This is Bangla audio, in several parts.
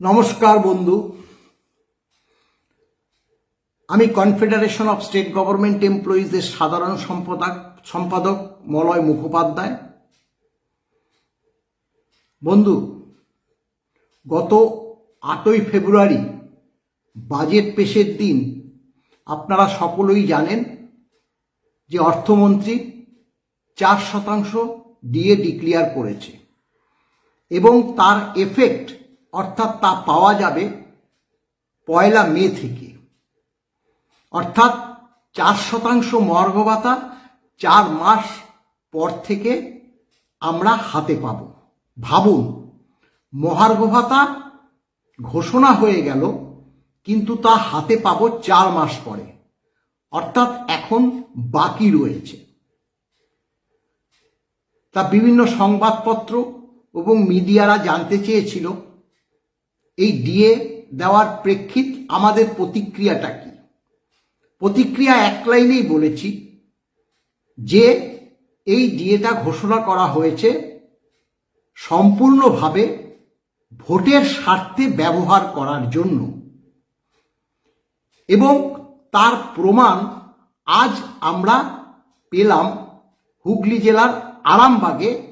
নমস্কার, বন্ধু। আমি কনফেডারেশন অফ স্টেট গভর্নমেন্ট এমপ্লয়িজের সাধারণ সম্পাদক সম্পাদক মলয় মুখোপাধ্যায়। বন্ধু, গত আটই ফেব্রুয়ারি বাজেট পেশের দিন আপনারা সকলেই জানেন যে অর্থমন্ত্রী চার শতাংশ দিয়ে ডিক্লিয়ার করেছে এবং তার এফেক্ট অর্থাৎ তা পাওয়া যাবে পয়লা মে থেকে। অর্থাৎ চার শতাংশ মর্গ ভাতা চার মাস পর থেকে আমরা হাতে পাব। ভাবুন, মহার্ঘ ভাতা ঘোষণা হয়ে গেল, কিন্তু তা হাতে পাবো চার মাস পরে। অর্থাৎ এখন বাকি রয়েছে। তা বিভিন্ন সংবাদপত্র এবং মিডিয়ারা জানতে চেয়েছিল এই ডিএ দেওয়ার প্রেক্ষিত আমাদের প্রতিক্রিয়াটা কি? প্রতিক্রিয়া এক লাইনেই বলেছি যে এই ডিএটা ঘোষণা করা হয়েছে সম্পূর্ণভাবে ভোটের স্বার্থে ব্যবহার করার জন্য। এবং তার প্রমাণ আজ আমরা পেলাম হুগলি জেলার আরামবাগে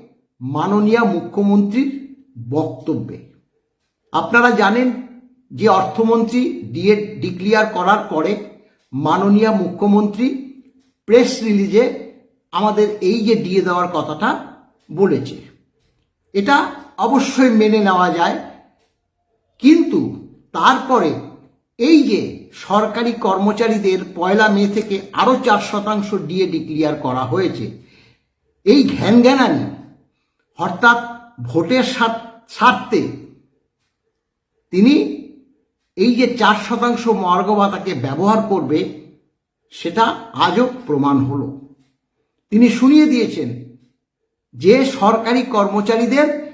মাননীয় মুখ্যমন্ত্রীর বক্তব্যে। আপনারা জানেন যে অর্থমন্ত্রী ডিএ ডিক্লিয়ার করার পরে মাননীয় মুখ্যমন্ত্রী প্রেস রিলিজে আমাদের এই যে ডিএ দেওয়ার কথাটা বলেছে। এটা অবশ্যই মেনে নেওয়া যায়। কিন্তু তারপরে এই যে সরকারি কর্মচারীদের পয়লা মে থেকে আরও চার শতাংশ ডিএ ডিক্লিয়ার করা হয়েছে, এই ঘ্যানঘ্যানানি অর্থাৎ ভোটের স্বার্থে তিনি এই যে চার শতাংশ মর্গ ভাতাকে ব্যবহার করবে, সেটা আজও প্রমাণ হলো। তিনি শুনিয়ে দিয়েছেন, যে সরকারি কর্মচারীদের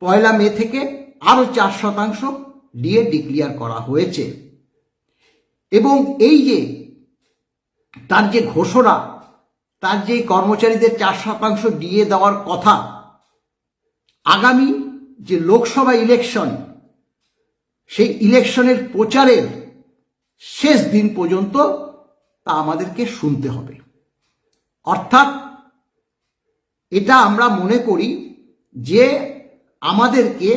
পয়লা মে থেকে আরও চার শতাংশ ডিএ ডিক্লিয়ার করা হয়েছে। এবং এই যে তার যে ঘোষণা, তার যে কর্মচারীদের চার শতাংশ ডিএ দেওয়ার কথা, আগামী যে লোকসভা ইলেকশন সেই ইলেকশনের প্রচারের শেষ দিন পর্যন্ত তা আমাদেরকে শুনতে হবে। অর্থাৎ এটা আমরা মনে করি যে আমাদেরকে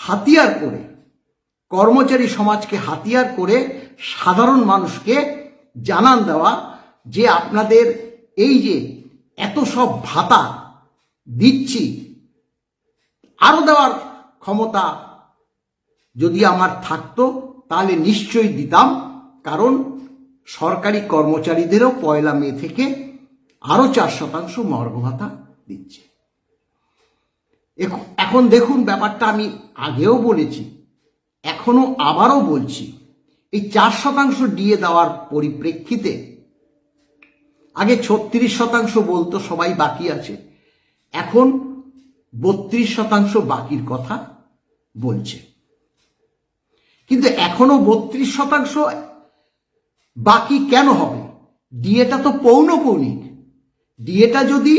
হাতিয়ার করে, কর্মচারী সমাজকে হাতিয়ার করে সাধারণ মানুষকে জানান দেওয়া যে আপনাদের এই যে এত সব ভাতা দিচ্ছি আরও দেওয়ার ক্ষমতা যদি আমার থাকতো, তাহলে নিশ্চয়ই দিতাম, কারণ সরকারি কর্মচারীদেরও পয়লা মে থেকে আরও চার শতাংশ মর্গ ভাতা দিচ্ছে। এখন দেখুন ব্যাপারটা আমি আগেও বলেছি, এখনও আবারও বলছি, এই চার শতাংশ দিয়ে দেওয়ার পরিপ্রেক্ষিতে আগে ছত্রিশ শতাংশ বলতো সবাই বাকি আছে, এখন বত্রিশ শতাংশ বাকির কথা বলছে। কিন্তু এখনও বত্রিশ শতাংশ বাকি কেন হবে? ডিএটা তো পৌনপৌনিক ডিএটা যদি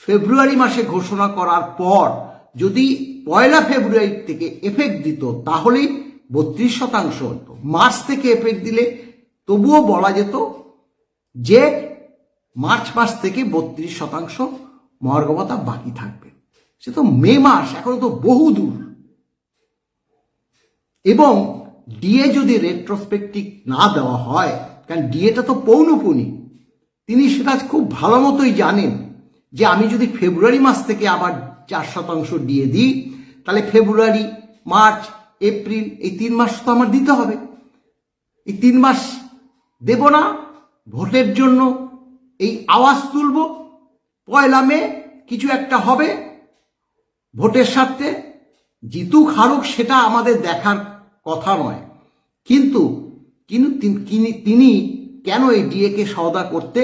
ফেব্রুয়ারি মাসে ঘোষণা করার পর যদি পয়লা ফেব্রুয়ারি থেকে এফেক্ট দিত, তাহলেই বত্রিশ শতাংশ হতো। মার্চ থেকে এফেক্ট দিলে তবুও বলা যেত যে মার্চ মাস থেকে বত্রিশ শতাংশ মহার্গবতা বাকি থাকবে। সে তো মে মাস, এখন তো বহু দূর এবং ডিএ যদি রেট্রোস্পেক্টিভ না দেওয়া হয়, কারণ ডিএটা তো পৌনপুনি, তিনি সেটা খুব ভালো মতোই জানেন যে আমি যদি ফেব্রুয়ারি মাস থেকে আবার চার শতাংশ ডিএ দিই, তাহলে ফেব্রুয়ারি মার্চ এপ্রিল এই তিন মাস তো আমার দিতে হবে। এই তিন মাস দেব না, ভোটের জন্য এই আওয়াজ তুলব, পয়লা মে কিছু একটা হবে, ভোটের স্বার্থে জিতুক হারুক সেটা আমাদের দেখার কথা নয়। কিন্তু তিনি কেন এই ডিএকে সওদা করতে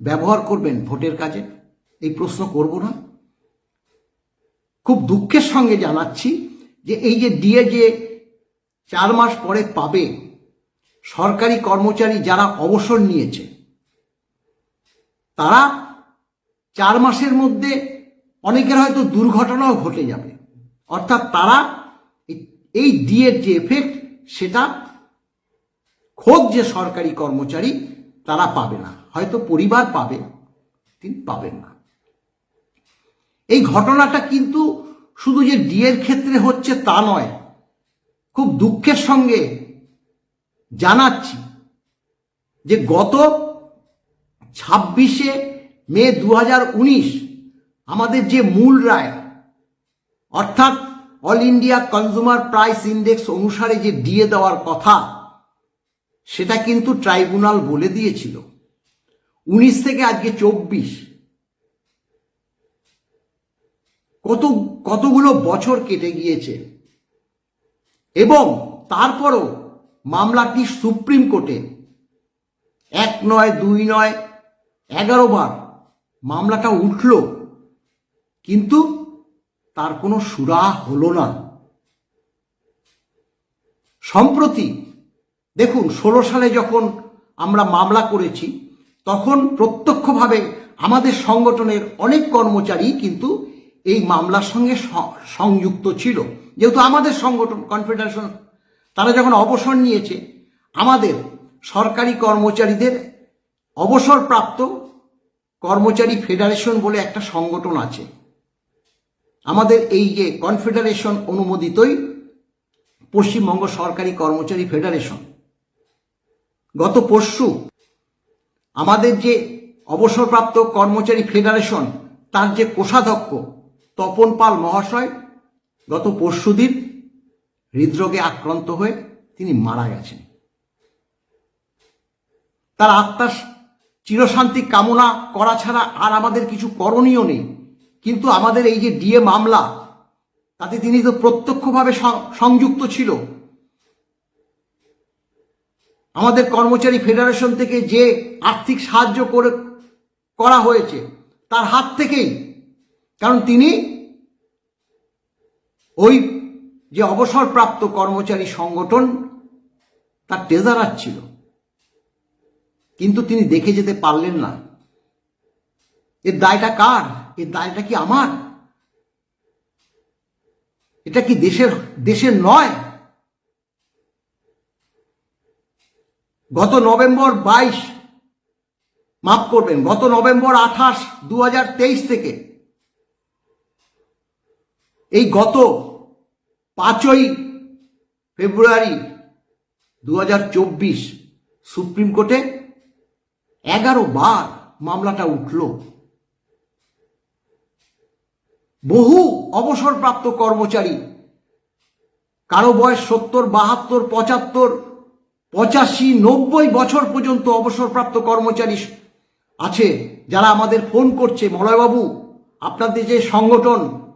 ব্যবহার করবেন ভোটের কাজে? এই প্রশ্ন করব না। খুব দুঃখের সঙ্গে জানাচ্ছি যে এই যে ডিএ যে চার মাস পরে পাবে, সরকারি কর্মচারী যারা অবসর নিয়েছে, তারা চার মাসের মধ্যে অনেকের হয়তো দুর্ঘটনাও ঘটে যাবে। অর্থাৎ তারা এই ডিএর যে এফেক্ট সেটা খোদ যে সরকারি কর্মচারী, তারা পাবে না। হয়তো পরিবার পাবে তিনি পাবেন না। এই ঘটনাটা কিন্তু শুধু যে ডিএর ক্ষেত্রে হচ্ছে তা নয়, খুব দুঃখের সঙ্গে জানাচ্ছি যে গত ছাব্বিশে মে দু হাজার উনিশ আমাদের যে মূল রায় অর্থাৎ all India consumer price index অনুসারে যে ডিএ দেওয়ার কথা, সেটা কিন্তু ট্রাইব্যুনাল বলে দিয়েছিল। উনিশ থেকে আজকে চব্বিশ। কত, কতগুলো বছর কেটে গিয়েছে। এবং তারপরও মামলাটি সুপ্রিম কোর্টে এক নয়, দুই নয়, এগারো বার মামলাটা উঠল। কিন্তু তার কোনো সুরা হলো না। সম্প্রতি দেখুন, ষোলো সালে যখন আমরা মামলা করেছি, তখন প্রত্যক্ষভাবে আমাদের সংগঠনের অনেক কর্মচারী কিন্তু এই মামলার সঙ্গে সংযুক্ত ছিল। যেহেতু আমাদের সংগঠন, কনফেডারেশন, তারা যখন অবসর নিয়েছে, আমাদের সরকারি কর্মচারীদের অবসরপ্রাপ্ত কর্মচারী ফেডারেশন বলে একটা সংগঠন আছে। আমাদের এই যে কনফেডারেশন অনুমোদিতই পশ্চিমবঙ্গ সরকারি কর্মচারী ফেডারেশন গত পরশু আমাদের যে অবসরপ্রাপ্ত কর্মচারী ফেডারেশন তার যে কোষাধ্যক্ষ তপন পাল মহাশয় গত পরশুদিন হৃদরোগে আক্রান্ত হয়ে তিনি মারা গেছেন। তার আত্মার চিরশান্তি কামনা করা ছাড়া আর আমাদের কিছু করণীয় নেই। কিন্তু আমাদের এই যে ডিএ মামলা, তাতে তিনি তো প্রত্যক্ষভাবে সংযুক্ত ছিল। আমাদের কর্মচারী ফেডারেশন থেকে যে আর্থিক সাহায্য করে, করা হয়েছে, তার হাত থেকেই। কারণ তিনি ওই যে অবসরপ্রাপ্ত কর্মচারী সংগঠন, তার ট্রেজারার ছিল। কিন্তু তিনি দেখে যেতে পারলেন না। এর দায়টা কার? এর দায়টা কি আমার? এটা কি দেশের দেশের নয়? গত নভেম্বর বাইশ, মাফ করবেন, গত নভেম্বর আঠাশ দু থেকে এই গত পাঁচই ফেব্রুয়ারি দু হাজার চব্বিশ সুপ্রিম কোর্টে এগারো বার মামলাটা উঠল। বহু অবসরপ্রাপ্ত কর্মচারী। কারও বয়স সত্তর, বাহাত্তর, পঁচাত্তর, পঁচাশি, নব্বই বছর পর্যন্ত অবসরপ্রাপ্ত কর্মচারী আছে যারা আমাদের ফোন করছে। মলয়বাবু, আপনাদের যে সংগঠন,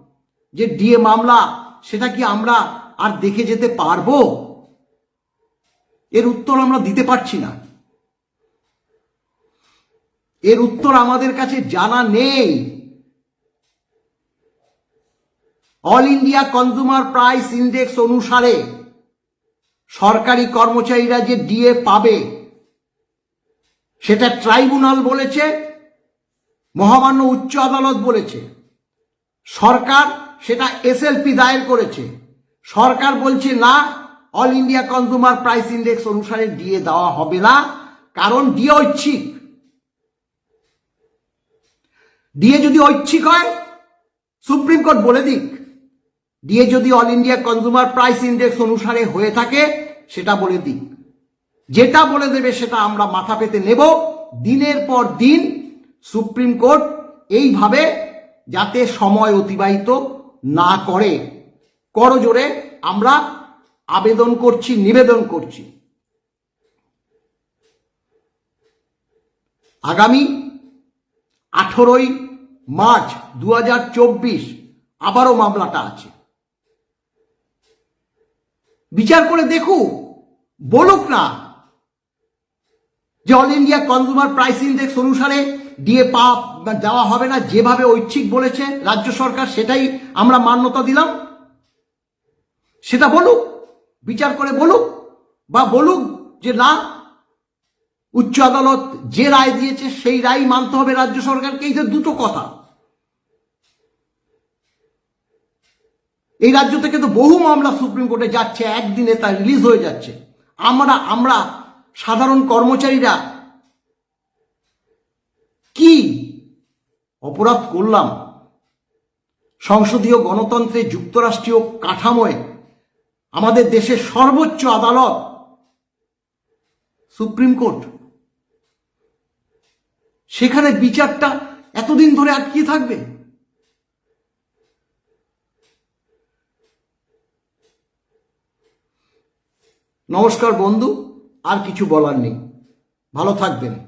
যে ডিএ মামলা, সেটা কি আমরা আর দেখে যেতে পারব? এর উত্তর আমরা দিতে পারছি না। এর উত্তর আমাদের কাছে জানা নেই। All India consumer price index অনুসারে সরকারি কর্মচারীরা যে ডিএ পাবে, সেটা ট্রাইব্যুনাল বলেছে, মহামান্য উচ্চ আদালত বলেছে। সরকার সেটা এসএলপি দায়ের করেছে। সরকার বলছে, না, all India consumer price index অনুসারে ডিএ দেওয়া হবে না, কারণ ডিএ ঐচ্ছিক। ডিএ যদি ঐচ্ছিক হয়, সুপ্রিম কোর্ট বলে দিক। ডিএ যদি all India consumer price index অনুসারে হয়ে থাকে, সেটা বলে দিক যেটা বলে দেবে সেটা আমরা মাথা পেতে নেব। দিনের পর দিন সুপ্রিম কোর্ট এইভাবে যাতে সময় অতিবাহিত না করে করজোরে আমরা আবেদন করছি, নিবেদন করছি। আগামী আঠেরোই মার্চ দু হাজার চব্বিশ আবারও মামলাটা আছে। বিচার করে দেখুক, বলুক না। যে all India consumer price index অনুসারে ডিএ পা দেওয়া হবে না, যেভাবে ঐচ্ছিক বলেছে রাজ্য সরকার, সেটাই আমরা মান্যতা দিলাম। সেটা বলুক, বিচার করে বলুক, বা বলুক যে না, উচ্চ আদালত যে রায় দিয়েছে, সেই রায় মানতে হবে রাজ্য সরকারকে, এই যে দুটো কথা। এই রাজ্য থেকে তো বহু মামলা সুপ্রিম কোর্টে যাচ্ছে, একদিনে তা রিলিজ হয়ে যাচ্ছে। আমরা আমরা সাধারণ কর্মচারীরা কি অপরাধ করলাম? সংসদীয় গণতন্ত্রে যুক্তরাষ্ট্রীয় কাঠামোয় আমাদের দেশের সর্বোচ্চ আদালত, সুপ্রিম কোর্ট। সেখানে বিচারটা এতদিন ধরে আটকিয়ে থাকবে? নমস্কার বন্ধু আর কিছু বলার নেই। ভালো থাকবেন।